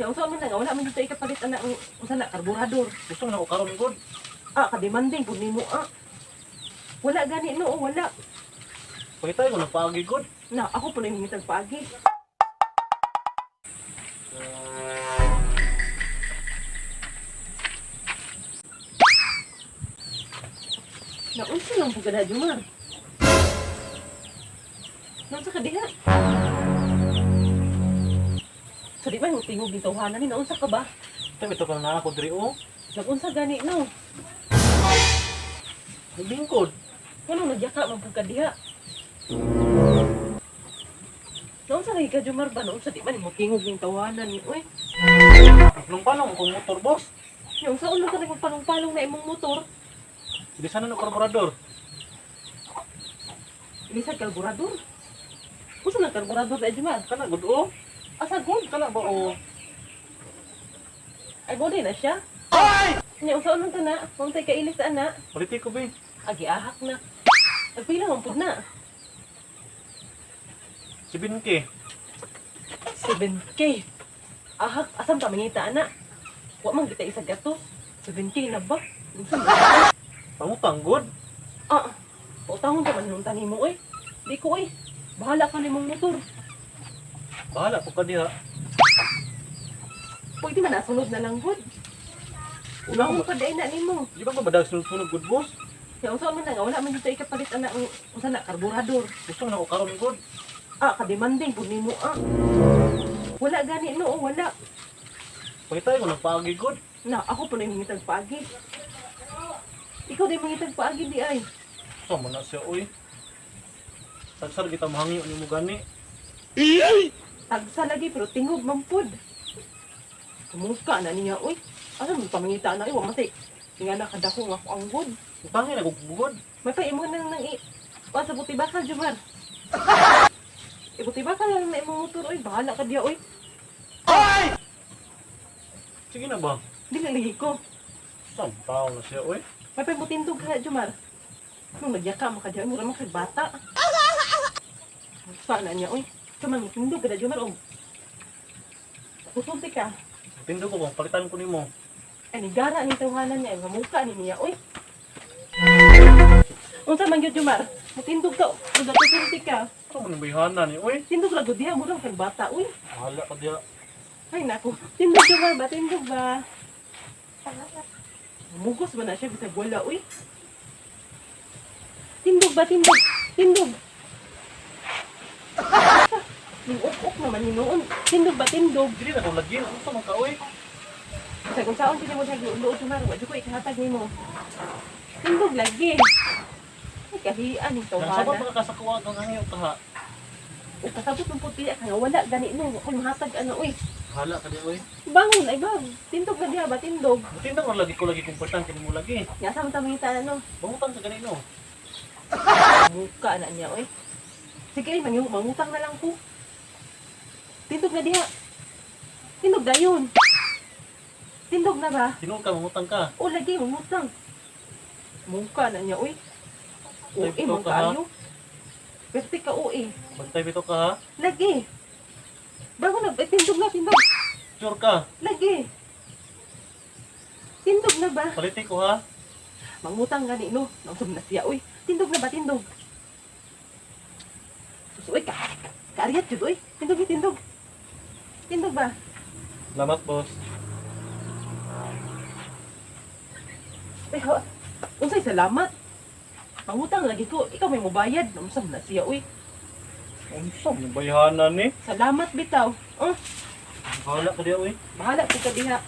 Kaya unsa man nga wala man dito ikapalit ana ang unsa na karburador. Gusto na ako karon good. Ah, kademanding pud nimo ah. Wala gani no, wala. Pakita ko ng paagi good. Na ako pa nang ngitag paagi. Na unsa lang pud kada jumar. Nasa ka diha? Sa di ba yung tingog dito hanan ni naunsa ka ba? Tabi ito ka na ako diri oh. Nagunsa gani no? Naglingkod. Kuno nagyaka man pud ka diha. Naunsa lagi ka jumar ba naunsa di man mo tingog ning tawanan ni oy. Nung paano kung motor boss? Yung sa ulo ka nagpalong-palong na imong motor, Di sana no karburador. ilisag karburador. Kusa na karburador na jumar? Kana good oh. Asa god? Kana ba oh. Ay god na siya. Ay! Nya usa unang kana, kung tay kailis na ana, Baliti ko be. agi ahak na. Nagpila man pud na. 7k. 7k. Ahak, asam ka mangita ana? Wa man kita isa gato. 7k na ba? Unsa na? Pangutang good. Ah, pautahon ka man nung tanimo oy. Di ko oy. Bahala ka nimong motor. Bahala po ka diha. Pwede man nasunod na lang god. Una ko. pa dai na nimo. Di ba ba badag sunod-sunod good boss? Kaya unsa man na nga wala man dito ikapalit ana ang unsa na karburador. Gusto na ako karon good. Ah, kademanding pud nimo ah. Wala gani no, oh, wala. Pakita ko ng paagi good. Na ako pa nang mangitag paagi. Ikaw din mangitag paagi di ay. So man na siya oy. Tagsar kita mahangyo ni mo gani. Tagsa lagi pero tingog man pud. Kumuka na niya oy. Asa mo pamangita na iwa matay. Nga na kadako nga ako ang good. Utangin ako gugod. May pa imo nang nang i. Wa sa buti bakal Jumar. Ibuti bakal lang na imong motor oy, bahala ka diya oy. Ay! Sige na ba? Dili lagi ko. Sampaw na siya oy. May pa butindog ka Jumar. Nung nagyaka mo ka diya, mura man kag bata. Sa na niya oy. Kaman tindog ka Jumar og. Pusulti ka. Tindo ko bang palitan ko nimo. Ay, nigara ni tawanan niya. Nga mukha ni niya, oy. Unsa man gyud Jumar? Mutindog ka. Ug pusulti ka. Ano man bayhana ni oy? Tindog ra gud diha, mura kag bata, oy. Bahala ka diha. Ay, naku. Tindog Jumar ba? Tindog ba? Mugos ba na siya bisag wala, uy? Tindog ba? Tindog. Tindog. Uk-uk naman ni noon. Tindog ba? Tindog. Dili na ko lagi. Ano sa mga ka oy? Sa kung saan sila mo siya luod Jumar, wadyo ko ikahatag ni mo. Tindog lagi. Ay, kahian ito, kasakuwa kang hangyo ka ha. O kasabot ng puti ka nga wala gani no. Ako mahatag ano, uy. Bahala ka diha oy. Bangon, ay bag. Tindog na diha ba? Tindog. Tindo ko lagi ko lagi kumportan kini mo lagi. Nga sa mga tamita ano. Bangutang sa ganino. Muka na niya, oy. Sige, mangyong mangutang na lang ko. Tindog na diha. Tindog na yun. Tindog na ba? Tinuod ka mangutang ka. O, lagi, mangutang. Muka na niya, oy. O, Ay, eh, ito ka, ha? mangkayo. Pwerte ka, eh. Bantay bito ka ha. Lagi. Bago na, eh, tindog na, tindog. Sure ka. Lagi. Tindog na ba? Paliti ko ha. Mangutang gani, no? Nausap na siya, uy. Tindog na ba, tindog? Sus, uy, ka. Yun, uy. Tindog, uy, tindog. Ba? Salamat boss. Uy, ha? Unsay salamat. Mangutang lagi ko. Ikaw may mubayad. Nausap na siya, uy. Unsa man bayhana ni? Salamat, bitaw. Oh, Bahala ka diha oy. bahala ka diha.